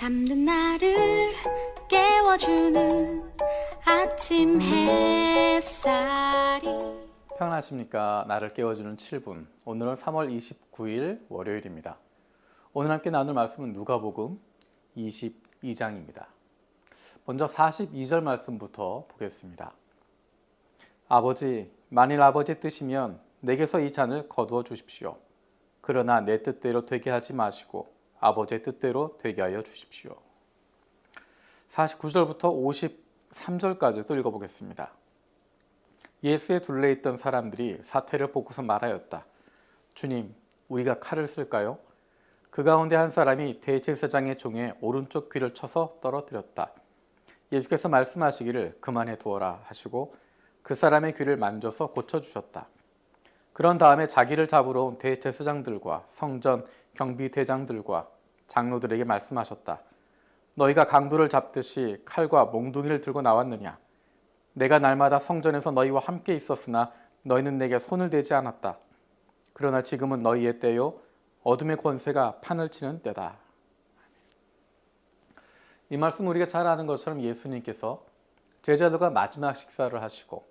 잠든 나를 깨워주는 아침 햇살이 평안하십니까? 나를 깨워주는 7분. 오늘은 3월 29일 월요일입니다. 오늘 함께 나눌 말씀은 누가복음 22장입니다. 먼저 42절 말씀부터 보겠습니다. 아버지, 만일 아버지 뜻이면 내게서 이 잔을 거두어 주십시오. 그러나 내 뜻대로 되게 하지 마시고 아버지의 뜻대로 되게 하여 주십시오. 49절부터 53절까지도 읽어보겠습니다. 예수에 둘레 있던 사람들이 사태를 보고서 말하였다. 주님, 우리가 칼을 쓸까요? 그 가운데 한 사람이 대제사장의 종의 오른쪽 귀를 쳐서 떨어뜨렸다. 예수께서 말씀하시기를 그만해 두어라 하시고 그 사람의 귀를 만져서 고쳐주셨다. 그런 다음에 자기를 잡으러 온 대제사장들과 성전 경비대장들과 장로들에게 말씀하셨다. 너희가 강도를 잡듯이 칼과 몽둥이를 들고 나왔느냐? 내가 날마다 성전에서 너희와 함께 있었으나 너희는 내게 손을 대지 않았다. 그러나 지금은 너희의 때요 어둠의 권세가 판을 치는 때다. 이 말씀 우리가 잘 아는 것처럼 예수님께서 제자들과 마지막 식사를 하시고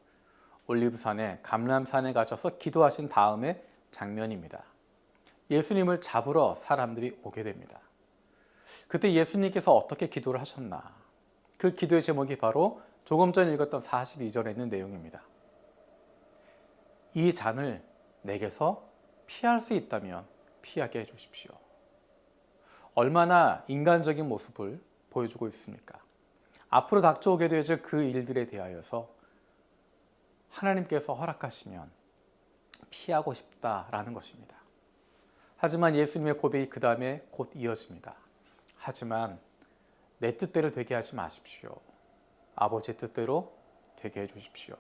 올리브산에 감람산에 가셔서 기도하신 다음의 장면입니다. 예수님을 잡으러 사람들이 오게 됩니다. 그때 예수님께서 어떻게 기도를 하셨나? 그 기도의 제목이 바로 조금 전 읽었던 42절에 있는 내용입니다. 이 잔을 내게서 피할 수 있다면 피하게 해 주십시오. 얼마나 인간적인 모습을 보여주고 있습니까? 앞으로 닥쳐오게 되어질 그 일들에 대하여서 하나님께서 허락하시면 피하고 싶다라는 것입니다. 하지만 예수님의 고백이 그 다음에 곧 이어집니다. 하지만 내 뜻대로 되게 하지 마십시오. 아버지의 뜻대로 되게 해 주십시오.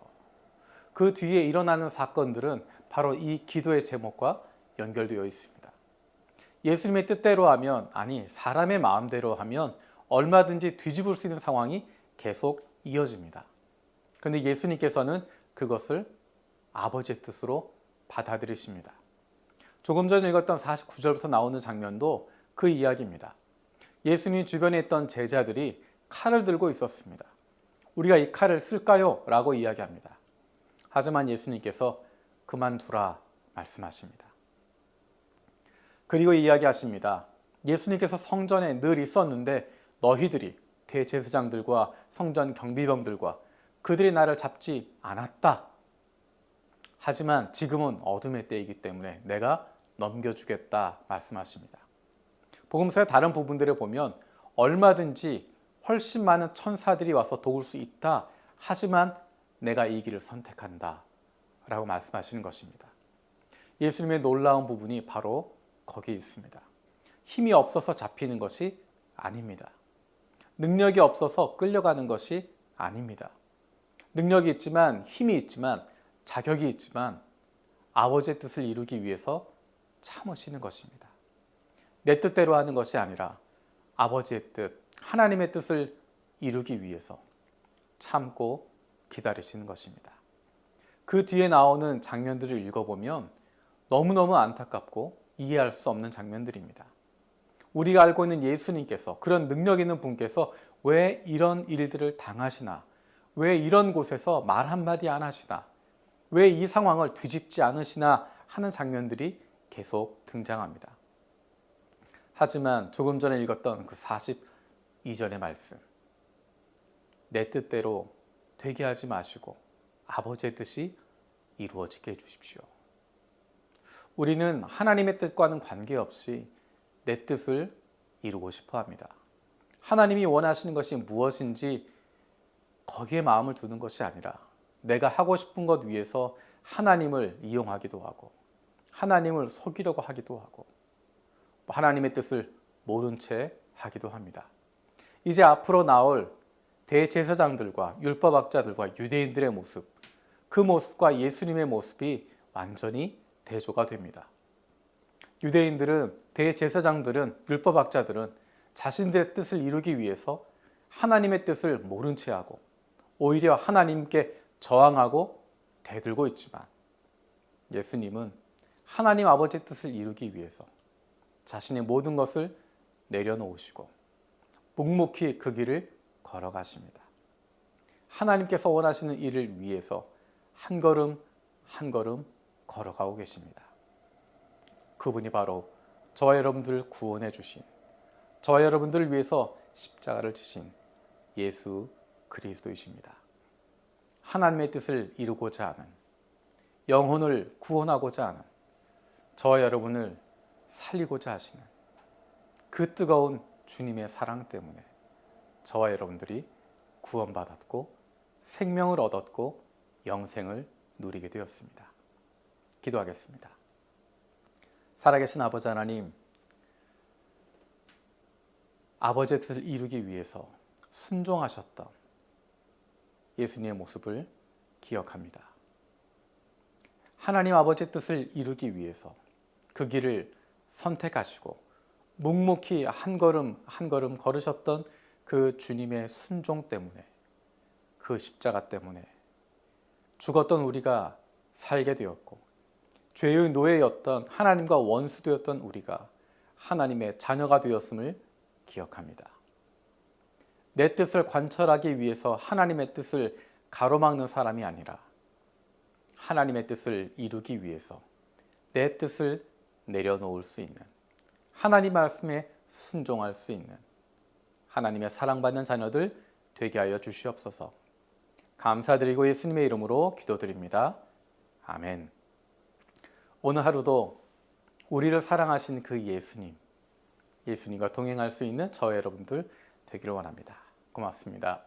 그 뒤에 일어나는 사건들은 바로 이 기도의 제목과 연결되어 있습니다. 예수님의 뜻대로 하면, 아니, 사람의 마음대로 하면 얼마든지 뒤집을 수 있는 상황이 계속 이어집니다. 그런데 예수님께서는 그것을 아버지의 뜻으로 받아들이십니다. 조금 전 읽었던 49절부터 나오는 장면도 그 이야기입니다. 예수님 주변에 있던 제자들이 칼을 들고 있었습니다. 우리가 이 칼을 쓸까요? 라고 이야기합니다. 하지만 예수님께서 그만두라 말씀하십니다. 그리고 이야기하십니다. 예수님께서 성전에 늘 있었는데 너희들이 대제사장들과 성전 경비병들과 그들이 나를 잡지 않았다. 하지만 지금은 어둠의 때이기 때문에 내가 넘겨주겠다 말씀하십니다. 복음서의 다른 부분들을 보면 얼마든지 훨씬 많은 천사들이 와서 도울 수 있다. 하지만 내가 이 길을 선택한다. 라고 말씀하시는 것입니다. 예수님의 놀라운 부분이 바로 거기 있습니다. 힘이 없어서 잡히는 것이 아닙니다. 능력이 없어서 끌려가는 것이 아닙니다. 능력이 있지만 힘이 있지만 자격이 있지만 아버지의 뜻을 이루기 위해서 참으시는 것입니다. 내 뜻대로 하는 것이 아니라 아버지의 뜻, 하나님의 뜻을 이루기 위해서 참고 기다리시는 것입니다. 그 뒤에 나오는 장면들을 읽어보면 너무너무 안타깝고 이해할 수 없는 장면들입니다. 우리가 알고 있는 예수님께서 그런 능력 있는 분께서 왜 이런 일들을 당하시나? 왜 이런 곳에서 말 한마디 안 하시나? 왜 이 상황을 뒤집지 않으시나 하는 장면들이 계속 등장합니다. 하지만 조금 전에 읽었던 그 42절의 말씀. 내 뜻대로 되게 하지 마시고 아버지의 뜻이 이루어지게 해주십시오. 우리는 하나님의 뜻과는 관계없이 내 뜻을 이루고 싶어 합니다. 하나님이 원하시는 것이 무엇인지 거기에 마음을 두는 것이 아니라 내가 하고 싶은 것 위해서 하나님을 이용하기도 하고 하나님을 속이려고 하기도 하고 하나님의 뜻을 모른 채 하기도 합니다. 이제 앞으로 나올 대제사장들과 율법학자들과 유대인들의 모습, 그 모습과 예수님의 모습이 완전히 대조가 됩니다. 유대인들은 대제사장들은 율법학자들은 자신들의 뜻을 이루기 위해서 하나님의 뜻을 모른 채 하고 오히려 하나님께 저항하고 대들고 있지만 예수님은 하나님 아버지의 뜻을 이루기 위해서 자신의 모든 것을 내려놓으시고 묵묵히 그 길을 걸어가십니다. 하나님께서 원하시는 일을 위해서 한 걸음 한 걸음 걸어가고 계십니다. 그분이 바로 저와 여러분들을 구원해 주신 저와 여러분들을 위해서 십자가를 지신 예수 그리스도이십니다. 하나님의 뜻을 이루고자 하는 영혼을 구원하고자 하는 저와 여러분을 살리고자 하시는 그 뜨거운 주님의 사랑 때문에 저와 여러분들이 구원받았고 생명을 얻었고 영생을 누리게 되었습니다. 기도하겠습니다. 살아계신 아버지 하나님, 아버지의 뜻을 이루기 위해서 순종하셨던 예수님의 모습을 기억합니다. 하나님 아버지의 뜻을 이루기 위해서 그 길을 선택하시고 묵묵히 한 걸음 한 걸음 걸으셨던 그 주님의 순종 때문에 그 십자가 때문에 죽었던 우리가 살게 되었고 죄의 노예였던 하나님과 원수 되었던 우리가 하나님의 자녀가 되었음을 기억합니다. 내 뜻을 관철하기 위해서 하나님의 뜻을 가로막는 사람이 아니라 하나님의 뜻을 이루기 위해서 내 뜻을 내려놓을 수 있는 하나님 말씀에 순종할 수 있는 하나님의 사랑받는 자녀들 되게 하여 주시옵소서. 감사드리고 예수님의 이름으로 기도드립니다. 아멘. 오늘 하루도 우리를 사랑하신 그 예수님, 예수님과 동행할 수 있는 저 여러분들 되기를 원합니다. 고맙습니다.